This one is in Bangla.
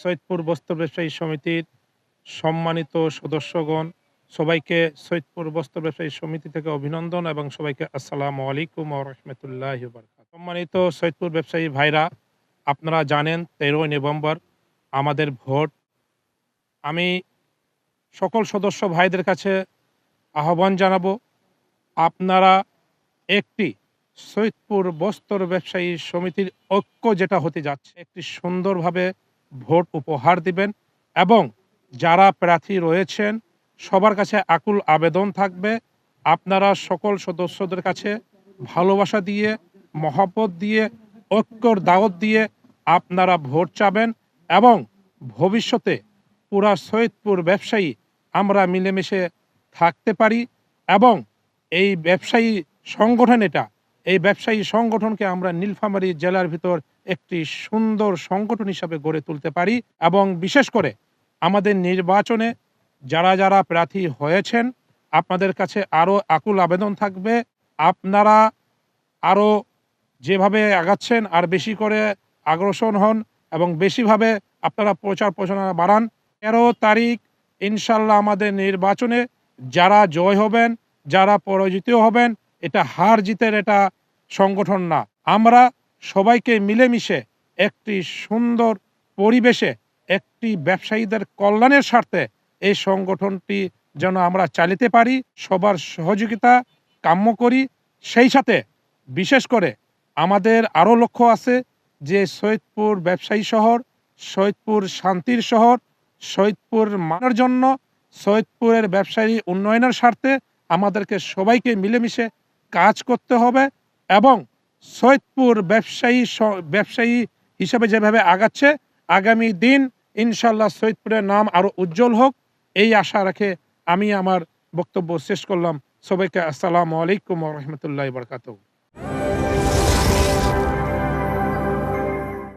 সৈয়দপুর বস্ত্র ব্যবসায়ী সমিতির সম্মানিত সদস্যগণ, সবাইকে সৈয়দপুর বস্ত্র ব্যবসায়ী সমিতি থেকে অভিনন্দন এবং সবাইকে আসসালামু আলাইকুম রহমতুল্লাহ সম্মানিত সৈয়দপুর ব্যবসায়ী ভাইরা, আপনারা জানেন তেরোই নভেম্বর আমাদের ভোট। আমি সকল সদস্য ভাইদের কাছে আহ্বান জানাব, আপনারা একটি সৈয়দপুর বস্ত্র ব্যবসায়ী সমিতির ঐক্য যেটা হতে যাচ্ছে, একটি সুন্দরভাবে ভোট উপহার দিবেন এবং যারা প্রার্থী রয়েছেন, সবার কাছে আকুল আবেদন থাকবে। আপনারা সকল সদস্যদের কাছে ভালোবাসা দিয়ে, মহব্বত দিয়ে, ঐক্যর দাওয়াত দিয়ে আপনারা ভোট চাবেন এবং ভবিষ্যতে পুরা সৈয়দপুর ব্যবসায়ী আমরা মিলেমিশে থাকতে পারি এবং এই ব্যবসায়ী সংগঠন এটা, এই ব্যবসায়ী সংগঠনকে আমরা নীলফামারী জেলার ভিতর একটি সুন্দর সংগঠন হিসাবে গড়ে তুলতে পারি এবং বিশেষ করে আমাদের নির্বাচনে যারা যারা প্রার্থী হয়েছেন, আপনাদের কাছে আরও আকুল আবেদন থাকবে। আপনারা আরও যেভাবে আগাচ্ছেন আর বেশি করে আগ্রসন হন এবং বেশিভাবে আপনারা প্রচার প্রচারণা বাড়ান, তেরো তারিখ ইনশাল্লাহ আমাদের নির্বাচনে যারা জয় হবেন, যারা পরাজিত হবেন, এটা হার জিতের এটা সংগঠন না। আমরা সবাইকে মিলেমিশে একটি সুন্দর পরিবেশে একটি ব্যবসায়ীদের কল্যাণের স্বার্থে এই সংগঠনটি যেন আমরা চালিতে পারি, সবার সহযোগিতা কাম্য করি। সেই সাথে বিশেষ করে আমাদের আরও লক্ষ্য আছে যে সৈয়দপুর ব্যবসায়ী শহর, সৈয়দপুর শান্তির শহর, সৈয়দপুর মানের জন্য সৈয়দপুরের ব্যবসায়ী উন্নয়নের স্বার্থে আমাদেরকে সবাইকে মিলেমিশে কাজ করতে হবে এবং সৈয়দপুর ব্যবসায়ী ব্যবসায়ী হিসাবে যেভাবে আগাচ্ছে, আগামী দিন ইনশাল্লাহ সৈয়দপুরের নাম আরও উজ্জ্বল হোক। এই আশা রাখে আমি আমার বক্তব্য শেষ করলাম। সবাইকে আসসালামু আলাইকুম রহমতুল্লাহ বরকাত